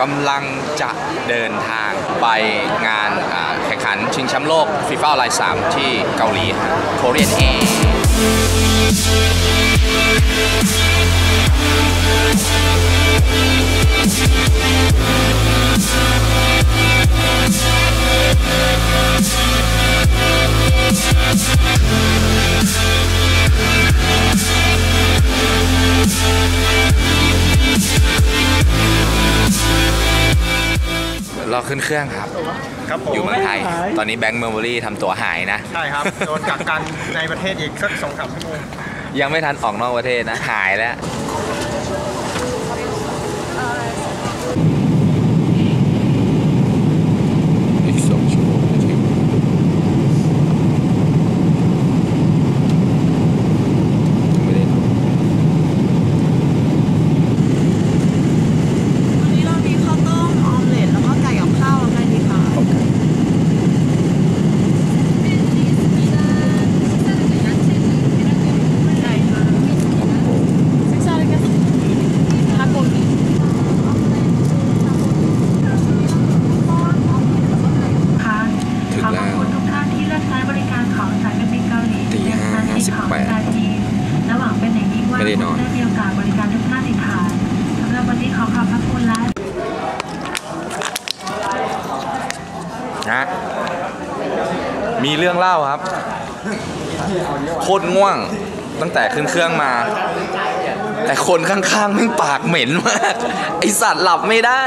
กำลังจะเดินทางไปงานแข่งขันชิงแชมป์โลกฟีฟ่าไลน์3ที่เกาหลีโคเรียนเอร ขึ้นเครื่องครับ ครับผมอยู่เมืองไทย ตอนนี้แบงค์เมอร์เบอรี่ทำตัวหายนะ ใช่ครับ โดนกักกันในประเทศอีกสักสองสามชั่วโมงยังไม่ทันออกนอกประเทศนะ หายแล้ว ไม่ได้นอนคงได้มีโอกาสบริการทุกท่านอีกค่ะสำหรับวันนี้ขอขอบพระคุณและนะมีเรื่องเล่าครับ โคตรง่วงตั้งแต่ขึ้นเครื่องมา แต่คนข้างๆแม่งปากเหม็นมาก ไอสัตว์หลับไม่ได้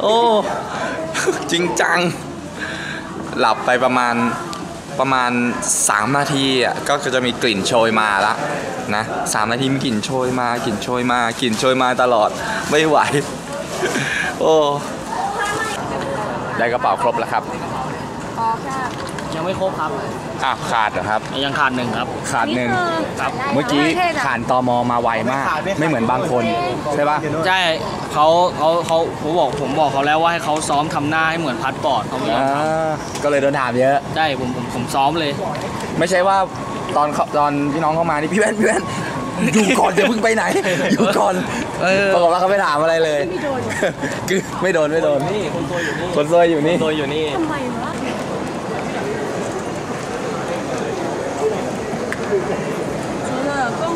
โอ้ จริงจัง หลับไปประมาณ ประมาณ 3 นาทีอะก็จะมีกลิ่นโชยมาละนะสามนาทีมีกลิ่นโชยมากลิ่นโชยมากลิ่นโชยมาตลอดไม่ไหว โอ้ได้กระเป๋าครบแล้วครับ ยังไม่ครบครับอ้าวขาดเหรอครับ ยังขาดหนึ่งครับ ขาดหนึ่งครับเมื่อกี้ผ่านตอมอมาไวมาก ไม่เหมือนบางคนใช่ปะใช่เขาเขาเขาผมบอกผมบอกเขาแล้วว่าให้เขาซ้อมทำหน้าให้เหมือนพัดปอดเขาไม่ยอมอ่าทก็เลยโดนถามเยอะำใช่ผมผมผมซ้อมเลย ไม่ใช่ว่าตอนเขาตอนพี่น้องเข้ามานี่พี่แว่นพี่แว่นอยู่ก่อนอย่าเพิ่งไปไหน อยู่ก่อนเออปรากฏว่าเขาไม่ถามอะไรเลยคือไม่โดนไม่โดนนี่คนตัวอยู่นี่คนซวยอยู่นี่ตัวอยู่นี่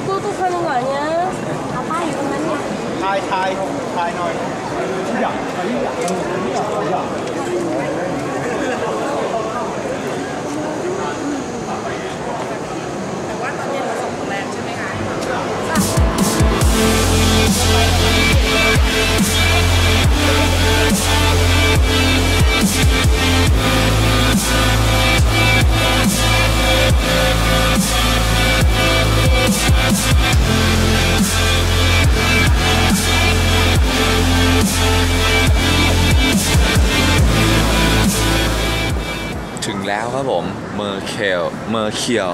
또 타는 거 아니 야? 아빠 이건 아니 야. 타이 타이 타이 너 이. 야, 야, 야, 야. ครับผมเมอร์เคลเมอร์เคียว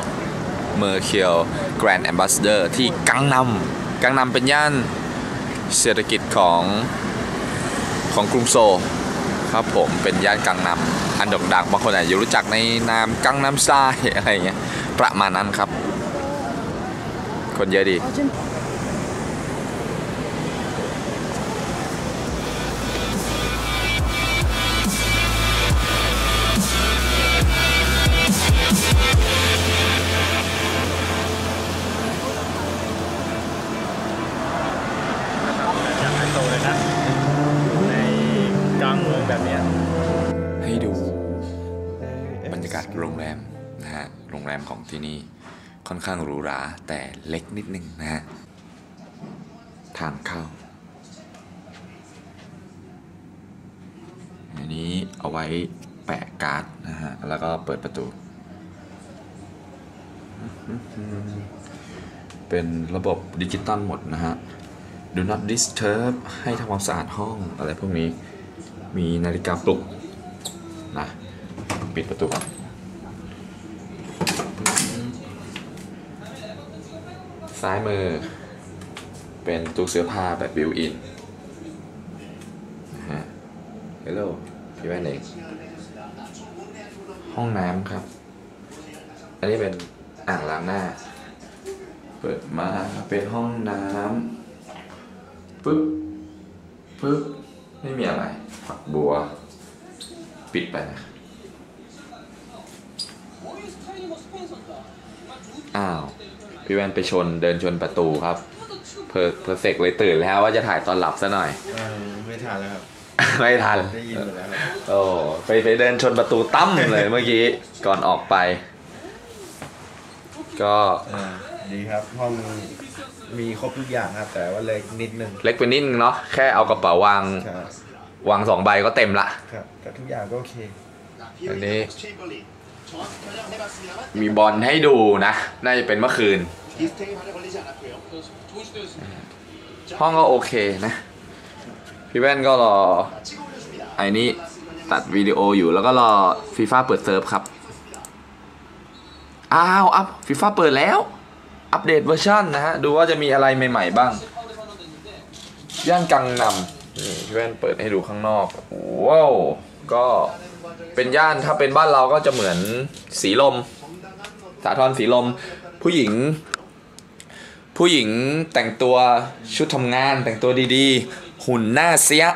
เมอร์เคียวแกรนด์แอมบาสเดอร์ที่กังนำกังนำเป็นย่านเศรษฐกิจของของกรุงโซลครับผมเป็นย่านกังนำอันโด่งดังบางคนอาจจะรู้จักในนามกังนำซายอะไรเงี้ยประมาณนั้นครับ คนเยอะดี รงแรมของที่นี่ค่อนข้างหรูหราแต่เล็กนิดนึงนะฮะทางเข้าอันนี้เอาไว้แปะการ์ดนะฮะ แล้วก็เปิดประตู เป็นระบบดิจิตอลหมดนะฮะ Do not disturb ให้ทำความสะอาดห้องอะไรพวกนี้ มีนาฬิกาปลุกนะ ปิดประตูก่อน ซ้ายมือ เป็นตู้เสื้อผ้าแบบบิวอินนะฮะ Hello พี่แว่นเองห้องน้ำครับ อันนี้เป็นอ่างล้างหน้า เปิดมาเป็นห้องน้ำปึ๊บปึ๊บไม่มีอะไรฝักบัว ปิดไปนะอ้าว พี่แวนไปชนเดินชนประตูครับ เพอเพอเสกเลยตื่นแล้วว่าจะถ่ายตอนหลับซะหน่อยไม่ทันแล้วครับ ไม่ทัน ได้ยินหมดแล้วครับโอ้ไปไปเดินชนประตูตั้มเลยเมื่อกี้ ก่อนออกไป ก็อ่าดีครับ ห้องมีครบทุกอย่างครับ แต่ว่าเล็กนิดนึงเล็กไปนิดนึงเนาะแค่เอากระเป๋าวางครับวางสองใบก็ต็มละ ครับแต่ทุกอย่างก็โอเค อันนี้ มีบอลให้ดูนะ น่าจะเป็นเมื่อคืน ห้องก็โอเคนะ พี่แว่นก็รอไอ้นี่ตัดวิดีโออยู่แล้วก็รอฟีฟ่าเปิดเซิร์ฟครับ อ้าว อัพฟีฟ่าเปิดแล้ว อัปเดตเวอร์ชันนะฮะ ดูว่าจะมีอะไรใหม่ ๆ บ้างย่านกังนำนี่พี่แว่นเปิดให้ดูข้างนอก ว้าว ก็เป็นย่านถ้าเป็นบ้านเราก็จะเหมือนสีลม สาทรสีลม ผู้หญิง ผู้หญิงแต่งตัวชุดทำงานแต่งตัวดีๆ หุ่นหน้าเสีย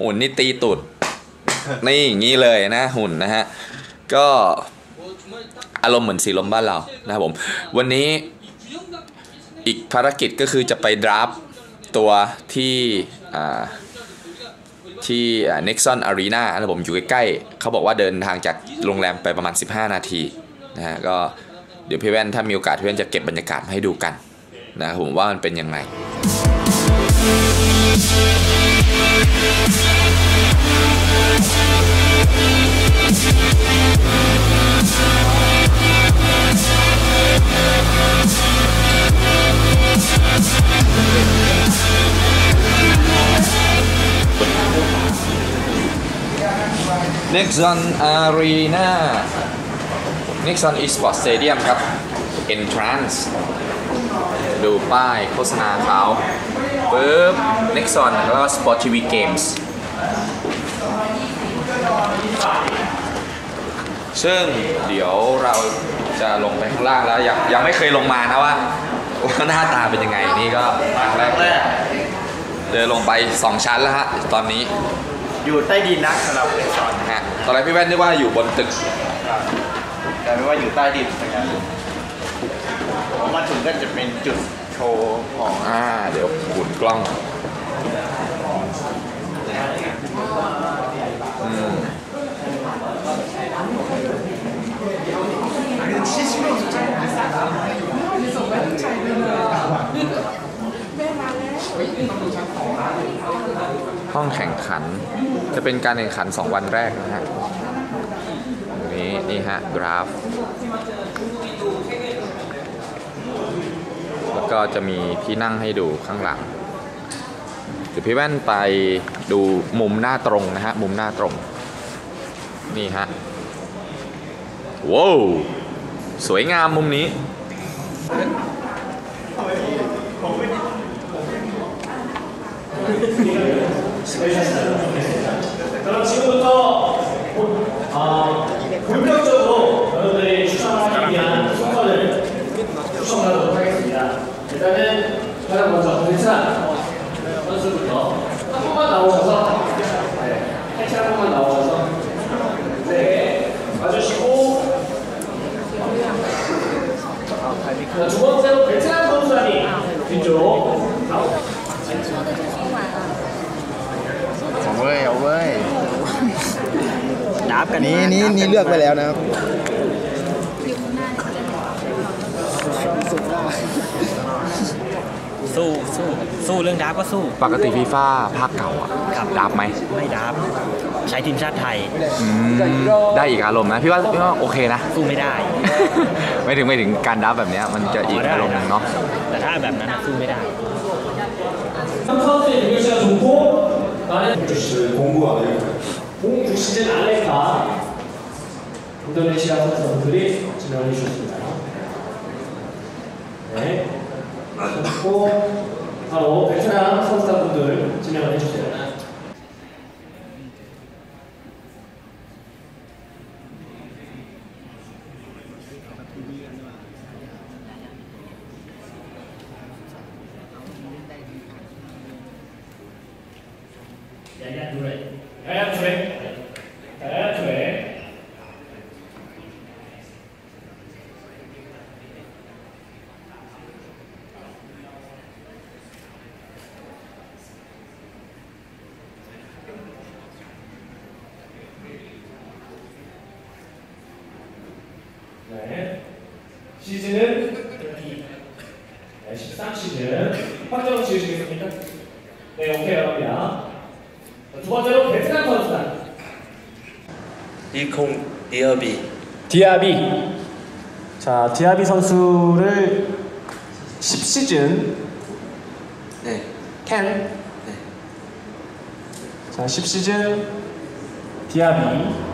หุ่นนี่ตีตุดนี่อย่างนี้เลยนะหุ่นนะฮะ ก็อารมณ์เหมือนสีลมบ้านเรานะครับผม วันนี้อีกภารกิจก็คือจะไปดราฟตัวที่ที่ Nexon Arena นะครับผมอยู่ใกล้ๆเขาบอกว่าเดินทางจากโรงแรมไปประมาณ 15 นาทีนะฮะก็เดี๋ยวพี่แว่นถ้ามีโอกาสพี่แว่นจะเก็บบรรยากาศมาให้ดูกัน นะครับผมว่ามันเป็นยังไง Nexon Arena Nexon Esports Stadium ครับ Entrance ดูป้ายโฆษณาเขาปึ๊บ Nexon แล้วก็ Sport TV Games ซึ่งเดี๋ยวเราจะลงไปข้างล่างแล้ว ยังยังไม่เคยลงมานะว่าว่าหน้าตาเป็นยังไง นี่ก็ครั้งแรกเดินลงไป 2 ชั้นแล้วฮะ ตอนนี้อยู่ใต้ดินนะสำหรับเอ็กซอนนะฮะตอนแรกพี่แว่นนึกว่าอยู่บนตึกแต่ไม่ว่าอยู่ใต้ดินเหมือนกันพอ มาถึงก็จะเป็นจุดโชว์ของอ่า เดี๋ยวหมุนกล้องอืมห้องแข่งขัน จะเป็นการแข่งขัน 2 วันแรกนะฮะ นี้นี่ฮะ กราฟ แล้ว ก็จะมีที่นั่งให้ดูข้างหลัง เดี๋ยวพี่แว่นไปดูมุมหน้าตรงนะฮะ มุมหน้าตรง นี่ฮะ ว้าว สวยงามมุมนี้ 그럼 지금부터 어, 본격적으로 그다음에 가장 먼저 괜찮 아. 선수부터 한 번만 나오셔서 네. 해체 한 번만 나오셔서 네 봐주시고 자, 두 번째로 베트남 선수단이 뒤쪽 아, เอาเว้ยเอาเว้ย นับกันนี่มานี่บนี่เลือกไปแล้วนะครับ สู้สู้สู้เรื่องดับก็สู้ ปกติฟีฟ่าภาคเก่าอะดับไหม ไม่ดับ ใช้ทีมชาติไทย อืมได้อีกอารมณ์นะ พี่ว่าพี่ว่าโอเคนะ สู้ไม่ได้ ไม่ถึงไม่ถึงการดับแบบเนี้ยมันจะอีกอารมณ์หนึงเนาะ แต่ถ้าแบบนั้นน่ะสู้ไม่ได้ 선수의 능력치가 좋고 나는 주시를 공구가 공 주시는 알레카 인도네시아 선수들이 진행을 해주셨습니다. 네. ここあのベテ 확정 지으시겠습니까? 네, 오케이. 자, 두 번째로 베트남 선수단 이콩 디어비 디아비. 자, 디아비 선수를 10시즌 네 캔. 자, 10시즌 디아비.